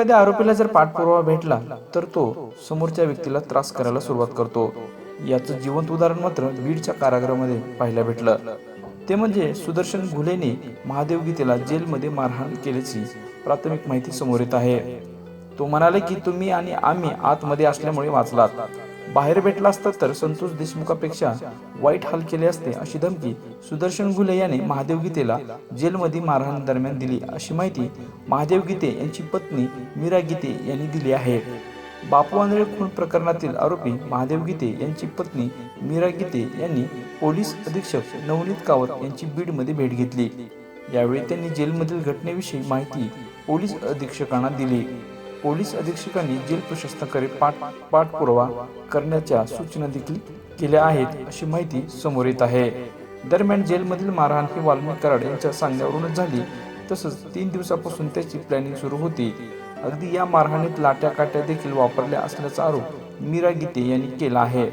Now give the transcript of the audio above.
एखाद्या आरोपीला जर पाठपुरावा भेटला तर तो समोरच्या व्यक्तीला त्रास करायला सुरुवात करतो. याचं जिवंत उदाहरण मात्र बीडच्या कारागृहामध्ये पाहायला भेटलं. ते म्हणजे सुदर्शन घुलेने महादेव गीतेला जेलमध्ये मारहाण केल्याची प्राथमिक माहिती समोर येत आहे. तो म्हणाले की तुम्ही आणि आम्ही आतमध्ये असल्यामुळे वाचलात. बाहेर भेटला असता तर संतोष देशमुखापेक्षा वाईट हाल केले असते अशी धमकी सुदर्शन घुले याने महादेव गीतेला जेलमध्ये मारहाण दरम्यान दिली. अशी माहिती महादेव गीते यांची पत्नी मीरा गीते यांनी दिली आहे. बापू आंधळे खून प्रकरणातील आरोपी महादेव गीते यांची पत्नी मीरा गीते यांनी पोलीस अधीक्षक नवनीत कावत यांची बीडमध्ये भेट घेतली. यावेळी त्यांनी जेलमधील घटनेविषयी माहिती पोलीस अधीक्षकांना दिली. पोलीस अधीक्षकांनी जेल प्रशासनाकडे पाठ पाठपुरावा करण्याच्या सूचना देखील केल्या आहेत अशी माहिती समोर येत आहे. दरम्यान जेलमधील मारहाण ही वाल्मिक कराड यांच्या सांगण्यावरूनच झाली. तसंच तीन दिवसापासून त्याची प्लॅनिंग सुरू होती. अगदी या मारहाणीत लाट्या काट्या देखील वापरल्या असल्याचा आरोप मीरा गीते यांनी केला आहे.